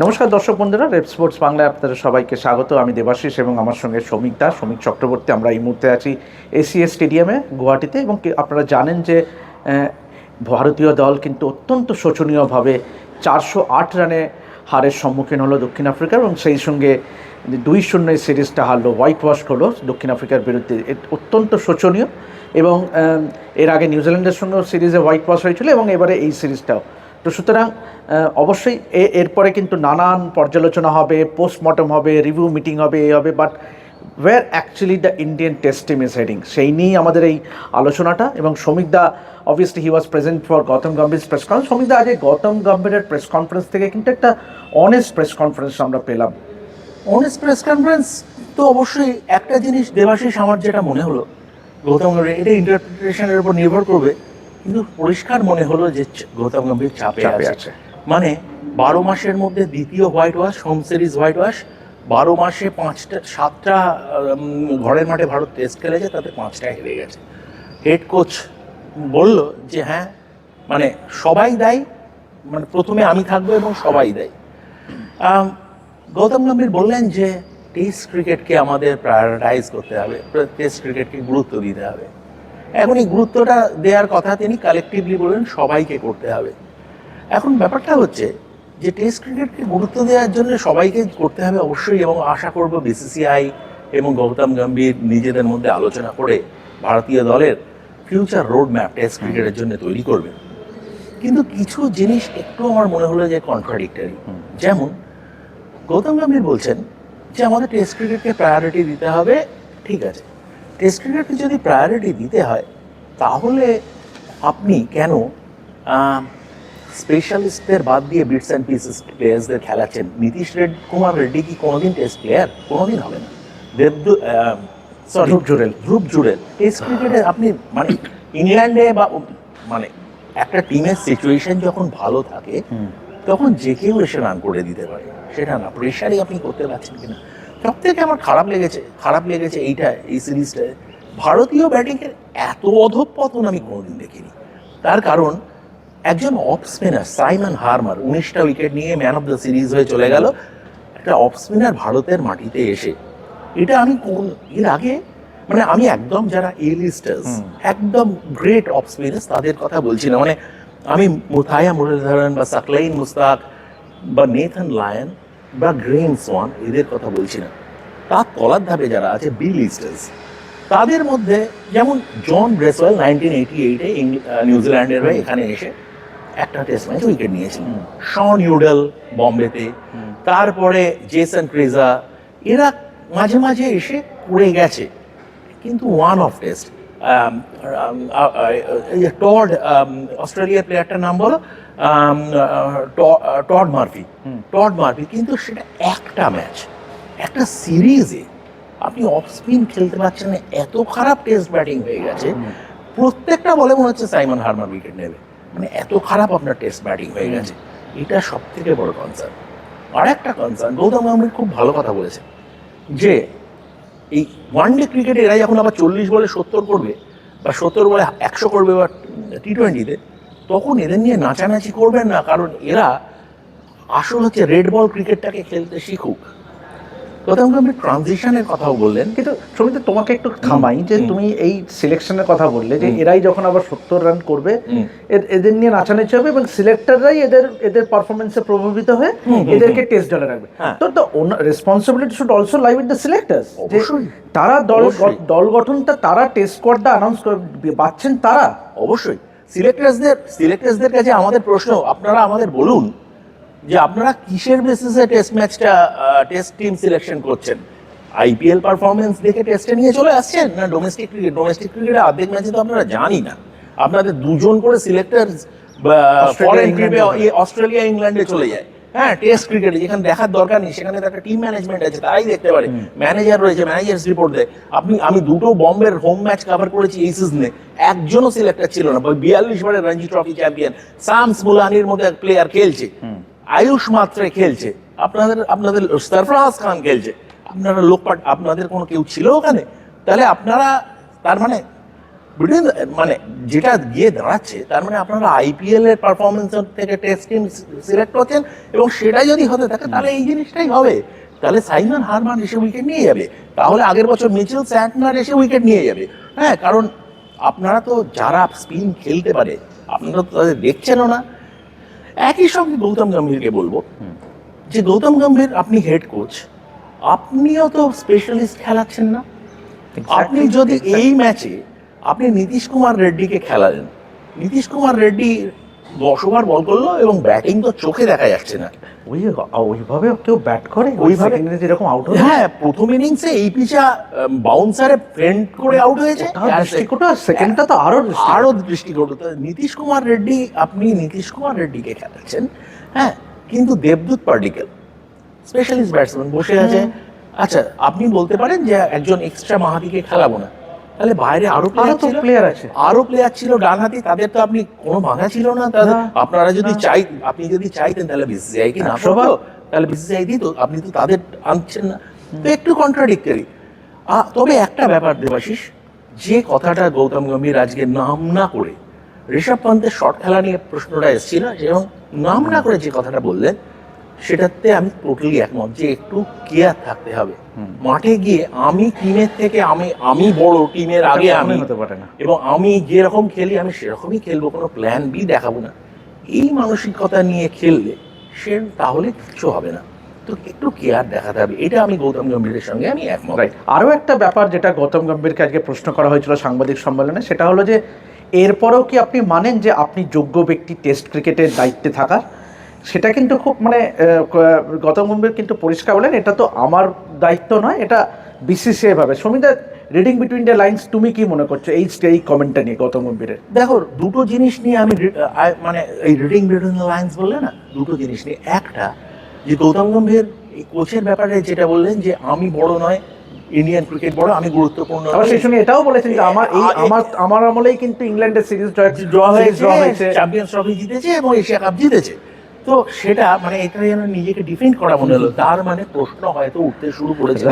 নমস্কার দর্শক বন্ধুরা রেপ স্পোর্টস বাংলায় আপনাদের সবাইকে স্বাগত। আমি দেবাশিস এবং আমার সঙ্গে শ্রমিক দাস। শ্রমিক চক্রবর্তী, আমরা এই মুহূর্তে আছি এসিএস স্টেডিয়ামে গুয়াহাটিতে এবং আপনারা জানেন যে ভারতীয় দল কিন্তু অত্যন্ত শোচনীয়ভাবে চারশো আট রানে হারের সম্মুখীন হলো দক্ষিণ আফ্রিকার এবং সেই সঙ্গে দুই শূন্য সিরিজটা হারলো হোয়াইট ওয়াশ হলো দক্ষিণ আফ্রিকার বিরুদ্ধে। অত্যন্ত শোচনীয় এবং এর আগে নিউজিল্যান্ডের সঙ্গেও সিরিজে হোয়াইট ওয়াশ হয়েছিল এবং এবারে এই সিরিজটাও। তো সুতরাং অবশ্যই এ- এরপরে কিন্তু নানান পর্যালোচনা হবে পোস্টমর্টম হবে রিভিউ মিটিং হবে এই হবে but where actually the Indian test team is heading সেই নিয়েই আমাদের এই আলোচনাটা। এবং the obviously he was present for Gautam Gambhir press conference the আজ গৌতম গম্ভীরের প্রেস কনফারেন্স থেকে কিন্তু একটা অনেস্ট প্রেস কনফারেন্স আমরা পেলাম। অনেস্ট প্রেস কনফারেন্স তো অবশ্যই একটা জিনিস দেবাশিস, আমার যেটা মনে হলো, গৌতম গম্ভীর এটা ইন্টারপ্রিটেশনের উপর নির্ভর করবে। কিন্তু পরিষ্কার মনে হলো যে গৌতম গম্ভীর চাপে আছে। মানে বারো মাসের মধ্যে দ্বিতীয় whitewash home series whitewash বারো মাসে পাঁচটা সাতটা ঘরের মাঠে ভারত টেস্ট খেলেছে তাতে পাঁচটা হেরে গেছে। হেড কোচ বলল যে হ্যাঁ মানে সবাই দেয় মানে প্রথমে আমি থাকব এবং সবাই দেয়। গৌতম গম্ভীর বললেন যে টেস্ট ক্রিকেটকে আমাদের প্রায়োরিটাইজ করতে হবে টেস্ট ক্রিকেটকে গুরুত্ব দিতে হবে। এখন এই গুরুত্বটা দেওয়ার কথা তিনি কালেকটিভলি বললেন সবাইকে করতে হবে। এখন ব্যাপারটা হচ্ছে যে টেস্ট ক্রিকেটকে গুরুত্ব দেওয়ার জন্য সবাইকে করতে হবে অবশ্যই এবং আশা করব বিসিসিআই এবং গৌতম গম্ভীর নিজেদের মধ্যে আলোচনা করে ভারতীয় দলের ফিউচার রোড ম্যাপ টেস্ট ক্রিকেটের জন্য তৈরি করবে কিন্তু কিছু জিনিস একটু আমার মনে হলো যে কন্ট্রাডিক্টরি যেমন গৌতম গম্ভীর বলছেন যে আমাদের টেস্ট ক্রিকেটকে প্রায়োরিটি দিতে হবে ঠিক আছে। টেস্ট ক্রিকেটকে যদি প্রায়োরিটি দিতে হয় তাহলে আপনি কেন স্পেশালিস্টদের বাদ দিয়ে বিটস অ্যান্ড পিসেস প্লেয়ার্সদের খেলাচ্ছেন? নীতিশ রেড কুমার রেড্ডি কি কোনোদিন টেস্ট প্লেয়ার কোনোদিন হবে না। দেবদু সরি ধ্রুব জুরেল। ধ্রুব জুরেল টেস্ট ক্রিকেটে আপনি মানে ইংল্যান্ডে বা মানে একটা টিমের সিচুয়েশন যখন ভালো থাকে তখন যে কেউ এসে রান করে দিতে পারে। সেটা না। প্রেশারই আপনি করতে পারছেন কিনা? সব থেকে আমার খারাপ লেগেছে খারাপ লেগেছে এইটা এই সিরিজটায় ভারতীয় ব্যাটিংয়ের এত অধঃপতন আমি কোনোদিন দেখিনি। তার কারণ একজন অফ স্পিনার সাইমন হারমার উনিশটা উইকেট নিয়ে ম্যান অফ দ্য সিরিজ হয়ে চলে গেল। একটা অফ স্পিনার ভারতের মাটিতে এসে। এটা আমি কোন এর আগে মানে আমি একদম যারা এ লিস্টার্স একদম গ্রেট অফ স্পিনার্স তাদের কথা বলছি না মানে আমি মুথায়া মুরলীধরন বা সাকলাইন মুস্তাক বা নেথান লায়ন বা গ্রেন সোয়ান এদের কথা বলছি না। তার তলার ধাপে যারা আছে বি লিস্টার্স তাদের মধ্যে যেমন জন ব্রেসওয়েল নাইনটিন এইটি এইটে নিউজিল্যান্ডের হয়ে এখানে এসে একটা টেস্ট ম্যাচ উইকেট নিয়েছিলেন শন ইউডেল বম্বেতে তারপরে জেসন ক্রিজা এরা মাঝে মাঝে এসে পড়ে গেছে। কিন্তু ওয়ান অফ টেস্ট টড অস্ট্রেলিয়ার প্লেয়ারটার নাম বলো টড মার্ফি টড মার্ফি কিন্তু সেটা একটা ম্যাচ একটা সিরিজে আপনি অফ স্পিন খেলতে পারছেন না এত খারাপ টেস্ট ব্যাটিং হয়ে গেছে। প্রত্যেকটা বলে মনে হচ্ছে সাইমন হারমার উইকেট নেবে। মানে এত খারাপ আপনার টেস্ট ব্যাটিং হয়ে গেছে। এটা সব থেকে বড় কনসার্ন আর একটা কনসার্ন গৌতম গম্ভীর খুব ভালো কথা বলেছে যে এই ওয়ান ডে ক্রিকেটে এরা যখন আবার চল্লিশ বলে সত্তর করবে বা সত্তর বলে একশো করবে বা টি টোয়েন্টিতে তখন এদের নিয়ে নাচানাচি করবেন না, কারণ এরা আসল হচ্ছে রেড বল ক্রিকেটটাকে খেলতে শিখুক। গৌতম গম্ভীর ট্রানজিশনের কথাও বললেন কিন্তু সমিত তোমাকে একটু থামাই যে তুমি এই সিলেকশনের কথা বললে যে এরাই যখন আবার সত্তর রান করবে এদের নিয়ে নাচানাচি হবে এবং সিলেক্টররাই এদের এদের পারফরমেন্সে প্রভাবিত হয়ে এদেরকে টেস্ট দলে রাখবে। হ্যাঁ। তো the responsibility should also live with the selectors তারা দল দল গঠনটা তারা টেস্ট স্কোয়াডটা অ্যানাউন্স পাচ্ছেন তারা। অবশ্যই। সিলেক্টার্সদের সিলেক্টার্সদের কাছে আমাদের প্রশ্ন আপনারা আমাদের বলুন যে আপনারা কিসের বেসিসে টেস্ট ম্যাচটা টেস্ট টিম সিলেকশন করছেন? আইপিএল পারফরমেন্স দেখে টেস্টে নিয়ে চলে আসছেন? না ডোমেস্টিক ক্রিকেট ডোমেস্টিক ক্রিকেটে অর্ধেক ম্যাচে তো আপনারা জানি না। আপনাদের দুজন করে সিলেক্টার ফরেন ট্রিপে। অস্ট্রেলিয়া ইংল্যান্ডে চলে যায়। হ্যাঁ টেস্ট ক্রিকেটে যেখানে দেখার দরকার নেই সেখানে তো একটা টিম ম্যানেজমেন্ট আছে তাই দেখতে পারে। ম্যানেজার রয়েছে ম্যানেজার্স রিপোর্ট দেয়। আপনি আমি দুটো বম্বের হোম ম্যাচ কভার করেছি এই সিজনে একজনও সিলেক্টার ছিল না। বিয়াল্লিশ বারের রঞ্জি ট্রফি চ্যাম্পিয়ন সামস মুলানির মতো এক প্লেয়ার খেলছে। আয়ুষ মাত্রে খেলছে। আপনাদের আপনাদের সরফরাজ খান খেলছে। আপনারা লোকপাট আপনাদের কোনো কেউ ছিল ওখানে? তাহলে আপনারা, তার মানে মানে যেটা গিয়ে দাঁড়াচ্ছে, তার মানে আপনারা আইপিএল এর পারফরমেন্স থেকে টেস্ট টিম সিলেক্ট করছেন এবং সেটা যদি হতে থাকে, তাহলে এই জিনিসটাই হবে। তাহলে সাইমন হারমান এসে উইকেট নিয়ে যাবে। তাহলে আগের বছর মিচেল স্যান্টনার এসে উইকেট নিয়ে যাবে। হ্যাঁ কারণ আপনারা তো যারা স্পিন খেলতে পারে, আপনারা তো তাদের দেখছেনও না। একই সঙ্গে গৌতম গম্ভীরকে বলব যে গৌতম গম্ভীর আপনি হেড কোচ আপনিও তো স্পেশালিস্ট খেলাচ্ছেন না। আপনি যদি এই ম্যাচে আপনি নীতিশ কুমার রেড্ডিকে খেলালেন নীতিশ কুমার রেড্ডি দশ ওভার বল করল এবং ব্যাটিং তো চোখে দেখা যাচ্ছে না। ওই ওইভাবে কেউ ব্যাট করে? ওইভাবে- এরকম আউট হয়ে হ্যাঁ প্রথম ইনিংসে এই পিচা বাউন্সারে ফ্রেন্ড করে আউট হয়েছে। আর সেকেন্ডটা তো আরও আরও দৃষ্টিকোণ। নীতিশ কুমার রেড্ডি আপনি নীতিশ কুমার রেড্ডিকে খেলাচ্ছেন। হ্যাঁ কিন্তু দেবদূত পার্টিকেল স্পেশালিস্ট ব্যাটসম্যান বসে আছে। আচ্ছা আপনি বলতে পারেন যে একজন এক্সট্রা মাহাতিকে খেলাবো না। তাহলে বাইরে আরও প্লেয়ার তো ছিল? প্লেয়ার আছে। আরও প্লেয়ার ছিল ডানহাতি তাদের তো আপনি কোনো ভাঙা ছিল না। তাদের আপনারা যদি চাই আপনি যদি চাইতেন তাহলে বিসিসিআই কি না। করতো তাহলে বিসিসিআই দিত আপনি তো তাদের আনছেন না। তো একটু কন্ট্রাডিক্টরি তবে একটা ব্যাপার দেবাশিস যে কথাটা গৌতম গম্ভীর আজকে নাম না করে ঋষভ পান্তের শর্ট খেলা নিয়ে প্রশ্নটা এসেছিল এবং নাম না করে যে কথাটা বললেন সেটাতে আমি টোটালি একমত যে একটু কেয়ার থাকতে হবে। মাঠে গিয়ে আমি টিমের থেকে আমি আমি বড় টিমের আগে আমি হতে পারে না। এবং আমি যেরকম খেলি আমি সেরকমই খেলব কোনো প্ল্যান বি দেখাবো না। এই মানসিকতা নিয়ে খেললে সে তাহলে কিচ্ছু হবে না। তো একটু কেয়ার দেখাতে হবে এটা আমি গৌতম গম্ভীরের সঙ্গে আমি একমত। রাইট আরও একটা ব্যাপার যেটা গৌতম গম্ভীরকে আজকে প্রশ্ন করা হয়েছিল সাংবাদিক সম্মেলনে সেটা হলো যে এরপরেও কি আপনি মানেন যে আপনি যোগ্য ব্যক্তি টেস্ট ক্রিকেটের দায়িত্বে থাকার? সেটা কিন্তু খুব মানে গৌতম গম্ভীর কিন্তু পরিষ্কার বলেন এটা তো আমার দায়িত্ব নয় এটা বিসিসিআই ভাবে Samita reading between the lines তুমি কি মনে করছ এই এই কমেন্টটা নিয়ে গৌতম গম্ভীরের? দেখো দুটো জিনিস নিয়ে আমি মানে এই রিডিং বিটুইন দ্য লাইন্স বললে না দুটো জিনিস নিয়ে। একটা যে গৌতম গম্ভীর এই কোচের ব্যাপারে যেটা বললেন যে আমি বড় নয় ইন্ডিয়ান ক্রিকেট বড় আমি গুরুত্বপূর্ণ আবার সেই সঙ্গে এটাও বলেছেন যে আমার এই আমার আমার আমলেই কিন্তু ইংল্যান্ডের সিরিজ ড্র হয়েছে চ্যাম্পিয়ন্স ট্রফি জিতেছে এবং এশিয়া কাপ জিতেছে। তো সেটা মানে এটা যেন নিজেকে ডিফেন্ড করা মনে হলো। তার মানে প্রশ্ন হয়তো উঠতে শুরু করেছে.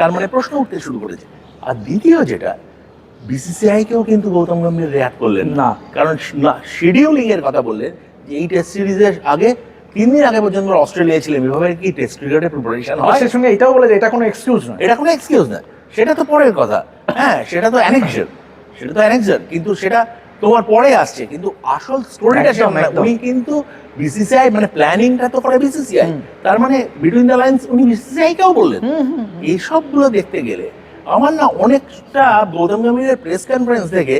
তার মানে প্রশ্ন উঠতে শুরু করেছে। আর দ্বিতীয় যেটা বিসিসিআই কেও কিন্তু গৌতম গম্ভীর রিয়াক্ট করলেন না। কারণ না শিডিউলিং এর কথা বললেন যে এই টেস্ট সিরিজের আগে তিন দিন আগে পর্যন্ত অস্ট্রেলিয়া ছিলেন এভাবে কি টেস্ট ক্রিকেটের প্রিপারেশন হয়? সেই সঙ্গে এটাও বলে যে এটা কোনো এক্সকিউজ নয়। এটা কোনো এক্সকিউজ না সেটা তো পরের কথা। হ্যাঁ সেটা তো অ্যানেকশন সেটা তো অ্যানেকশন কিন্তু সেটা তোমার পরে আসছে কিন্তু আসল স্টোরিটা সামনে উনি কিন্তু বিসিসিআই মানে প্ল্যানিংটা তো করে বিসিসিআই তার মানে বিটুইন দ্য লাইন্স উনি বিসিসিআই কেও বললেন। এইসবগুলো দেখতে গেলে আমার না অনেকটা গৌতম গম্ভীরের প্রেস কনফারেন্স থেকে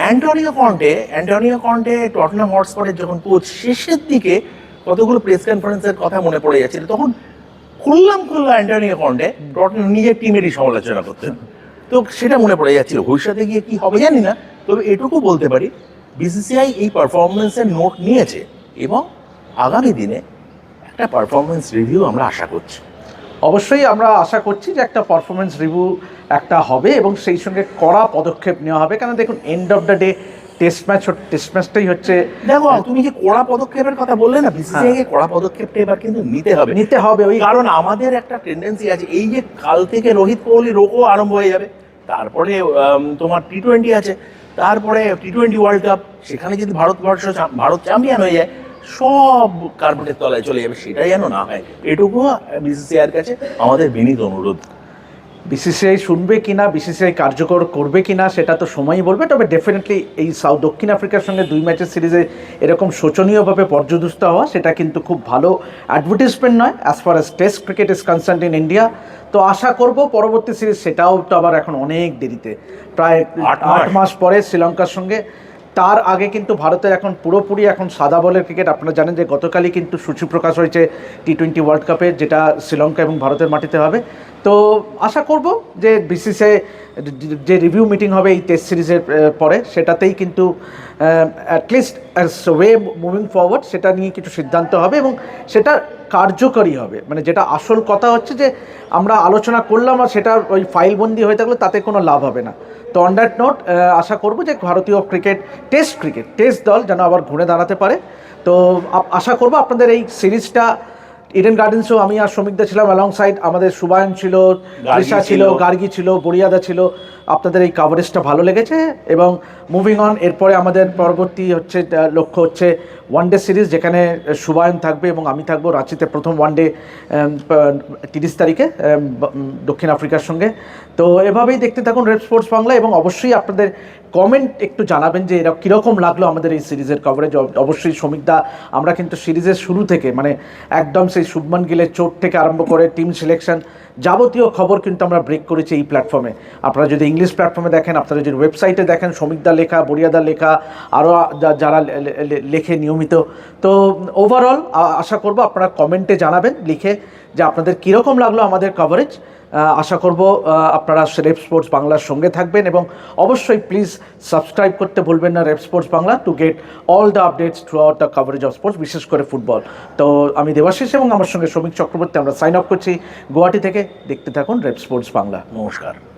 Antonio Conte Antonio Conte Tottenham হটস্পটের যখন কোচ শেষের দিকে কতগুলো প্রেস কনফারেন্সের কথা মনে পড়ে যাচ্ছিল তখন খুললাম খুললাম অ্যান্টোনিও কন্টে টটনাম নিজের টিমেরই সমালোচনা করতেন। তো সেটা মনে পড়ে যাচ্ছিল। ভবিষ্যতে গিয়ে কি হবে জানি না, তবে এটুকু বলতে পারি বিসিসিআই এই পারফরমেন্সের নোট নিয়েছে এবং আগামী দিনে একটা পারফরমেন্স রিভিউ আমরা আশা করছি। অবশ্যই আমরা আশা করছি যে একটা পারফরমেন্স রিভিউ একটা হবে এবং সেই সঙ্গে কড়া পদক্ষেপ নেওয়া হবে। কারণ দেখুন end of the day test match test ম্যাচটাই হচ্ছে দেখো তুমি যে কড়া পদক্ষেপের কথা বললে না বিসিসিআই কে কড়া পদক্ষেপটা এবার কিন্তু নিতে হবে। নিতে হবে ওই কারণ আমাদের একটা টেন্ডেন্সি আছে এই যে কাল থেকে রোহিত কোহলি রোগও আরম্ভ হয়ে যাবে তারপরে তোমার টি টোয়েন্টি আছে তারপরে টি টোয়েন্টি ওয়ার্ল্ড কাপ সেখানে যদি ভারতবর্ষ ভারত চ্যাম্পিয়ন হয়ে যায় সব কার্পেটের তলায় চলে যাবে সেটাই যেন না হয়। এটুকু বিসিসিআইয়ের কাছে আমাদের বিনীত অনুরোধ। বিসিসিআই শুনবে কিনা বিসিসিআই কার্যকর করবে কিনা সেটা তো সময়ই বলবে তবে ডেফিনেটলি এই সাউথ দক্ষিণ আফ্রিকার সঙ্গে দুই ম্যাচের সিরিজে এরকম শোচনীয়ভাবে পর্যদুস্ত হওয়া সেটা কিন্তু খুব ভালো অ্যাডভার্টিসমেন্ট নয় as far as test cricket is concern in India তো আশা করব পরবর্তী সিরিজ সেটাও তো আবার এখন অনেক দেরিতে। প্রায় আট মাস। আট মাস পরে শ্রীলঙ্কার সঙ্গে। তার আগে কিন্তু ভারতের এখন পুরোপুরি এখন সাদা বলের ক্রিকেট আপনারা জানেন যে গতকালই কিন্তু সূচি প্রকাশ হয়েছে টি টোয়েন্টি ওয়ার্ল্ড কাপের যেটা শ্রীলঙ্কা এবং ভারতের মাটিতে হবে। তো আশা করব যে বিসিসিআই যে রিভিউ মিটিং হবে এই টেস্ট সিরিজের পরে, সেটাতেই কিন্তু অ্যাটলিস্ট ওয়ে মুভিং ফরওয়ার্ড সেটা নিয়ে কিছু সিদ্ধান্ত হবে এবং সেটা কার্যকরী হবে। মানে যেটা আসল কথা হচ্ছে যে আমরা আলোচনা করলাম আর সেটা ওই ফাইলবন্দি হয়ে থাকলে তাতে কোনো লাভ হবে না। তো অন দ্যাট নোট আশা করব যে ভারতীয় ক্রিকেট টেস্ট ক্রিকেট টেস্ট দল যেন আবার ঘুরে দাঁড়াতে পারে। তো আশা করব আপনাদের এই সিরিজটা ইডেন গার্ডেন্সও আমি আর শ্রমিকদা ছিলাম অ্যালং সাইড আমাদের সুবায়ন ছিল তৃষা ছিল। গার্গী ছিল বরিয়াদা ছিল আপনাদের এই কাভারেজটা ভালো লেগেছে এবং মুভিং অন এরপরে আমাদের পরবর্তী হচ্ছে লক্ষ্য হচ্ছে ওয়ান ডে সিরিজ যেখানে সুবায়ন থাকবে এবং আমি থাকব রাঁচিতে প্রথম ওয়ান ডে তিরিশ তারিখে দক্ষিণ আফ্রিকার সঙ্গে তো এভাবেই দেখতে থাকুন রেড স্পোর্টস বাংলা এবং অবশ্যই আপনাদের কমেন্ট একটু জানাবেন যে এরা কীরকম লাগল আমাদের এই সিরিজের কভারেজ অবশ্যই শ্রমিকদা, আমরা কিন্তু সিরিজের শুরু থেকে মানে একদম সেই শুভমান গিলের চোট থেকে আরম্ভ করে টিম সিলেকশন যাবতীয় খবর কিন্তু আমরা ব্রেক করেছি এই প্ল্যাটফর্মে আপনারা যদি ইংলিশ প্ল্যাটফর্মে দেখেন, আপনারা যদি ওয়েবসাইটে দেখেন, শ্রমিকদা লেখা বরিয়াদা লেখা আরও যারা লেখে নিয়মিত। তো ওভারঅল আশা করব আপনারা কমেন্টে জানাবেন, লিখে যে আপনাদের কীরকম লাগল আমাদের কভারেজ আশা করব আপনারা রেপ স্পোর্টস বাংলার সঙ্গে থাকবেন এবং অবশ্যই প্লিজ সাবস্ক্রাইব করতে ভুলবেন না rep sports Bangla to get all the updates throughout the coverage of sports বিশেষ করে ফুটবল তো আমি দেবাশিস এবং আমার সঙ্গে শ্রমিক চক্রবর্তী আমরা সাইন আপ করছি গুয়াহাটি থেকে। দেখতে থাকুন রেপ স্পোর্টস বাংলা নমস্কার।